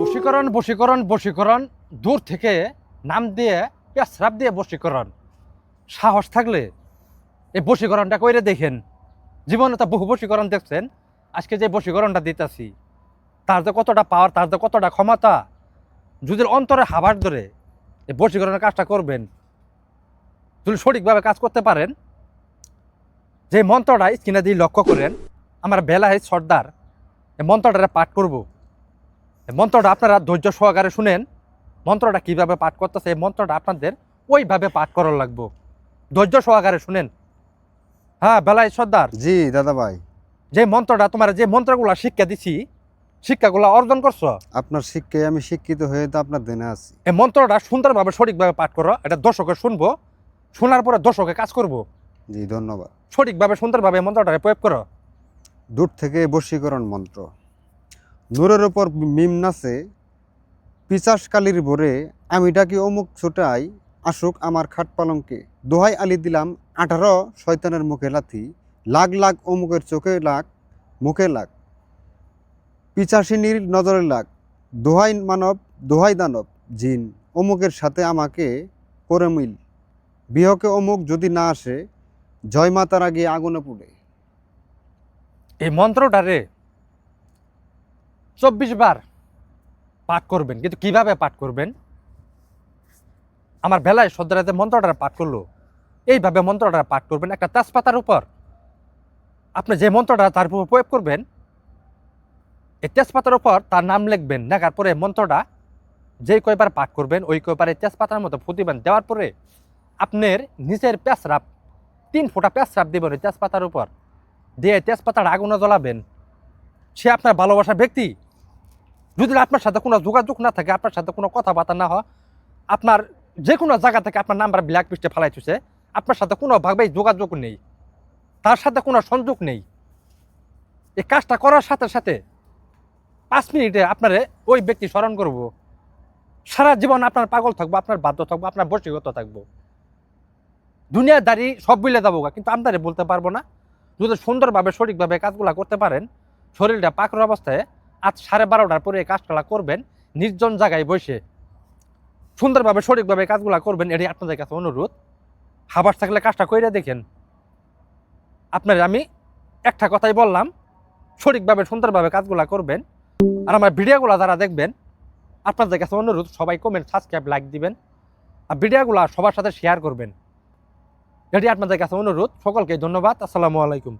বশীকরণ বশীকরণ বশীকরণ, দূর থেকে নাম দিয়ে পেশরাপ দিয়ে বশীকরণ। সাহস থাকলে এই বশীকরণটা কইরে দেখেন। জীবনে তো বহু বশীকরণ দেখছেন। আজকে যে বশীকরণটা দিতেছি, তার যে কতটা পাওয়ার তার যে কতটা ক্ষমতা যদি অন্তরে হাবার ধরে এই বশীকরণের কাজটা করবেন। যদি সঠিকভাবে কাজ করতে পারেন, যে মন্ত্রটা স্ক্রিনে দিয়ে লক্ষ্য করেন আমার বেলায় সর্দার এই মন্ত্রটা পাঠ করব। এই মন্ত্রটা আপনারা ধৈর্য সহকারে শুনেন মন্ত্রটা কীভাবে পাঠ করতেছে এই মন্ত্রটা আপনাদের ওইভাবে পাঠ করার লাগবো। ধৈর্য সহকারে শুনেন। হ্যাঁ বেলায় সর্দার। জি দাদা ভাই। যে মন্ত্রটা তোমার যে মন্ত্রগুলা শিক্ষা দিছি শিক্ষাগুলা অর্জন করছ? আপনার শিক্ষায় আমি শিক্ষিত হয়ে তো আপনার দেনে আছি। এই মন্ত্রটা সুন্দরভাবে সঠিকভাবে পাঠ করো এটা দর্শকে শুনব শোনার পরে দর্শকে কাজ করব। জি ধন্যবাদ। সঠিকভাবে সুন্দরভাবে এই মন্ত্রটা প্রয়োগ করো। দূর থেকে বশীকরণ মন্ত্র। নূরের ওপর মিম নাচে, পিচাস কালির ভরে, আমি ডাকি অমুক ছোটাই, আসুক আমার খাট পালঙ্কে। দোহাই আলি দিলাম আঠারো শয়তানের মুখে লাথি। লাখ লাখ অমুকের চোখে লাগ, মুখে লাগ। পিচাসিনীর নজরে লাগ। দোহাই মানব, দোহাই দানব, জিন। অমুকের সাথে আমাকে করে মিল। বিহকে অমুক যদি না আসে, জয় মাতার আগে আগুনে পুড়ে। এই মন্ত্রটারে চব্বিশ বার পাঠ করবেন। কিন্তু কীভাবে পাঠ করবেন? আমার বেলায় সদ্যরাতে মন্ত্রটা পাঠ করল। এইভাবে মন্ত্রটা পাঠ করবেন একটা তেজপাতার উপর। আপনি যে মন্ত্রটা তার উপর প্রয়োগ করবেন, এই তেজপাতার উপর তার নাম লিখবেন। লেখার পরে মন্ত্রটা যেই কয়বার পাঠ করবেন, ওই কয়বার তেজপাতার মতো ফুটিবেন। দেওয়ার পরে আপনার নিচের পেঁচরাপ তিন ফোঁটা পেঁচরাপ দেবেন ওই তেজপাতার উপর। দিয়ে তেজপাতার আগুনে জ্বলাবেন। সে আপনার ভালোবাসার ব্যক্তি। যদি আপনার সাথে কোনো যোগাযোগ না থাকে, আপনার সাথে কোনো কথাবার্তা না হয়, আপনার যে কোনো জায়গা থেকে আপনার নাম্বার ব্ল্যাক লিস্টে ফেলাইতেছে আপনার সাথে কোনোভাবেই যোগাযোগ নেই। তার সাথে কোনো সংযোগ নেই। এই কাজটা করার সাথে সাথে পাঁচ মিনিটে আপনারে ওই ব্যক্তি স্মরণ করব। সারা জীবন আপনার পাগল থাকব, আপনার বাধ্য থাকব, আপনার বসীগত থাকব। দুনিয়াদারি সব বুঝলে যাব কিন্তু আপনারে বলতে পারব না। যদি সুন্দরভাবে, সঠিকভাবে কাজগুলা করতে পারেন, শরীরটা পাকর অবস্থায় আজ সাড়ে বারোটার পরে কাজগুলা করবেন, নির্জন জায়গায় বসে। সুন্দরভাবে, সঠিকভাবে কাজগুলা করবেন, এটাই আপনাদের কাছে অনুরোধ। হাবাস থাকলে কাজটা কইরে দেখেন। আপনার আমি একটা কথাই বললাম, সঠিকভাবে, সুন্দরভাবে কাজগুলা করবেন। আর আমার ভিডিওগুলো যারা দেখবেন, আপনাদের কাছে অনুরোধ, সবাই কমেন্ট, সাবস্ক্রাইব, লাইক দিবেন। আর ভিডিওগুলো সবার সাথে শেয়ার করবেন। এটি আপনাদের কাছে অনুরোধ সকলকে ধন্যবাদ আসসালামু আলাইকুম।